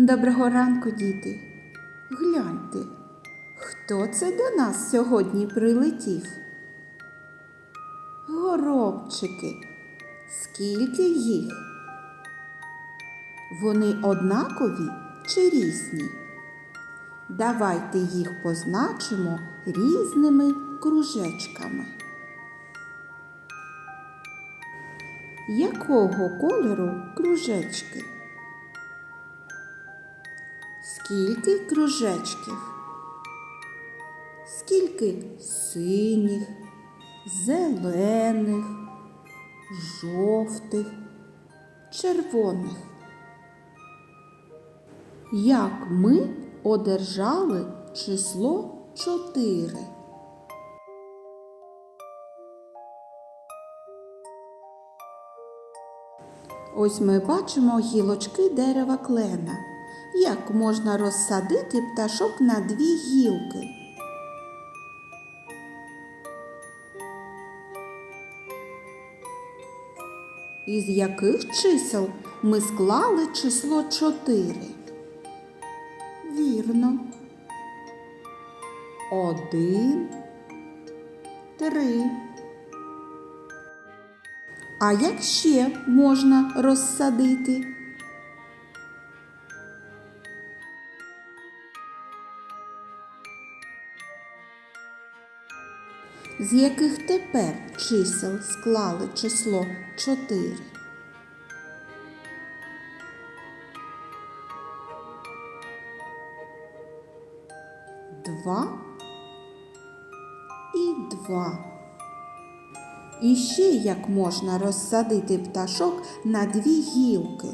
Доброго ранку, діти. Гляньте, хто це до нас сьогодні прилетів? Горобчики. Скільки їх? Вони однакові чи різні? Давайте їх позначимо різними кружечками. Якого кольору кружечки? Скільки кружечків? Скільки синіх, зелених, жовтих, червоних? Як ми одержали число чотири? Ось ми бачимо гілочки дерева клена. Як можна розсадити пташок на дві гілки? Із яких чисел ми склали число чотири? Вірно. Один, три. А як ще можна розсадити? З яких тепер чисел склали число 4? Два і два. І ще як можна розсадити пташок на дві гілки.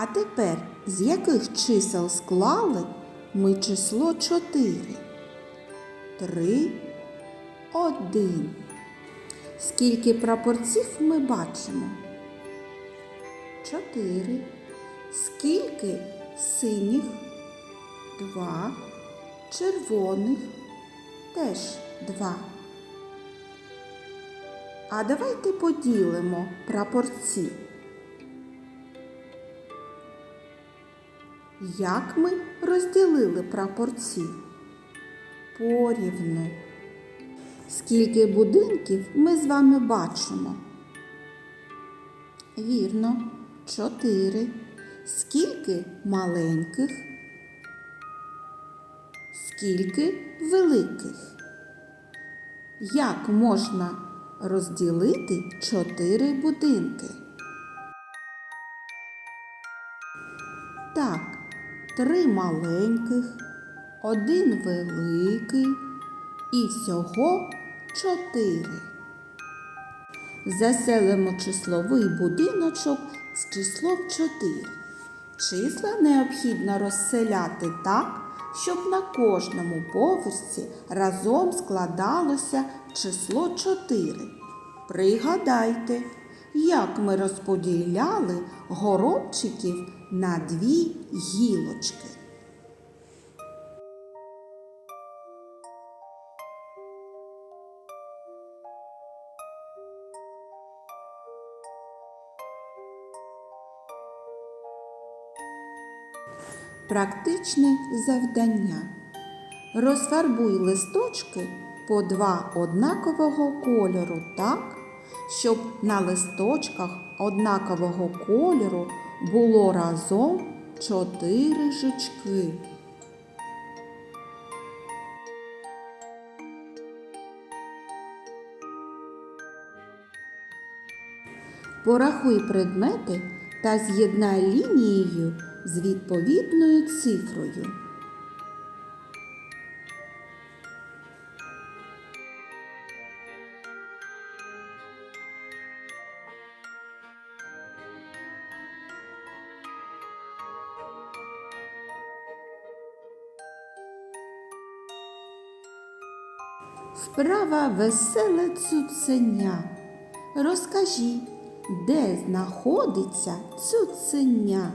А тепер з яких чисел склали ми число 4? 3, 1. Скільки прапорців ми бачимо? 4. Скільки синіх? Два. Червоних теж два. А давайте поділимо прапорці. Як ми розділили прапорці? Порівну. Скільки будинків ми з вами бачимо? Вірно, чотири. Скільки маленьких? Скільки великих? Як можна розділити чотири будинки? Три маленьких, один великий і всього чотири. Заселимо числовий будиночок з числом 4. Числа необхідно розселяти так, щоб на кожному поверсі разом складалося число 4. Пригадайте, як ми розподіляли горобчиків на дві гілочки. Практичне завдання. Розфарбуй листочки по два однакового кольору так, щоб на листочках однакового кольору було разом чотири жучки. Порахуй предмети та з'єднай лінією з відповідною цифрою. вправа веселе цуценя. Розкажи, де знаходиться цуценя?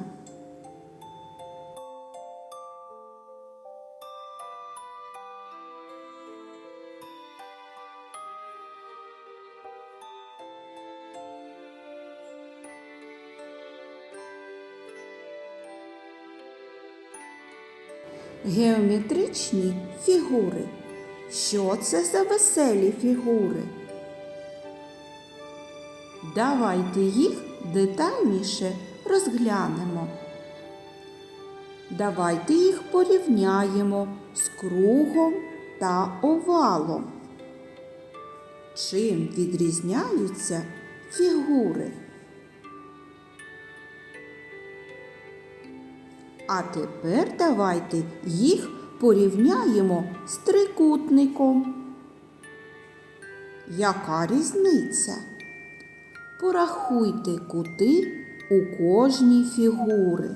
Геометричні фігури що це за веселі фігури? Давайте їх детальніше розглянемо. Давайте їх порівняємо з кругом та овалом. Чим відрізняються фігури? А тепер давайте їх порівняємо з трикутником. Яка різниця? Порахуйте кути у кожній фігури.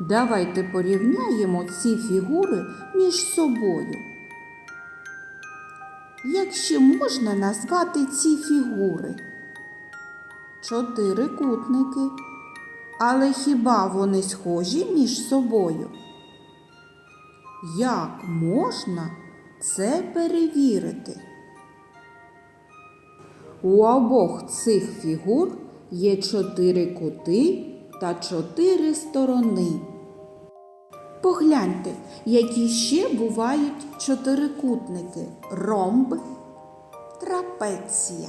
Давайте порівняємо ці фігури між собою. Як ще можна назвати ці фігури? Чотирикутники. Але хіба вони схожі між собою? Як можна це перевірити? У обох цих фігур є чотири кути та чотири сторони. Погляньте, які ще бувають чотирикутники ромб, трапеція.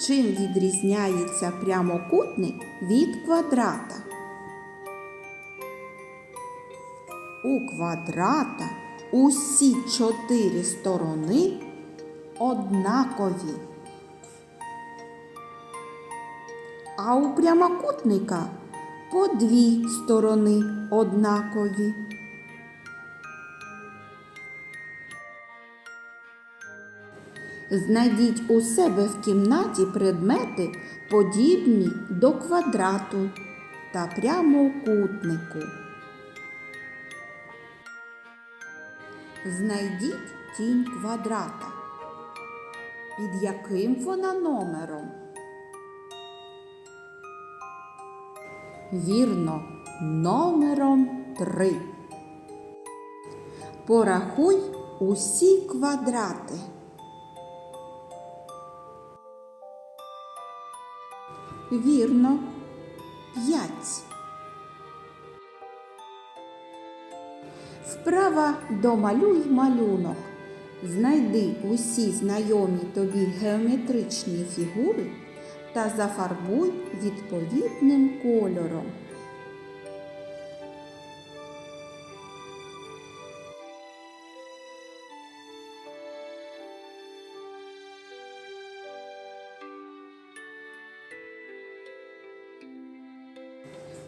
Чим відрізняється прямокутник від квадрата? У квадрата усі чотири сторони однакові. А у прямокутника по дві сторони однакові. Знайдіть у себе в кімнаті предмети, подібні до квадрату та прямокутнику. Знайдіть тінь квадрата. Під яким вона номером? Вірно, номером 3. Порахуй усі квадрати. Вірно, 5. Вправа домалюй малюнок. Знайди усі знайомі тобі геометричні фігури та зафарбуй відповідним кольором.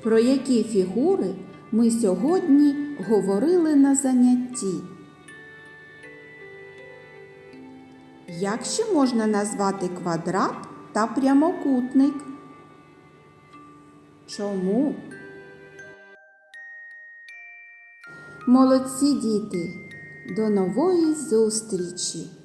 Про які фігури ми сьогодні говорили на занятті? Як ще можна назвати квадрат та прямокутник? Чому? Молодці діти! До нової зустрічі!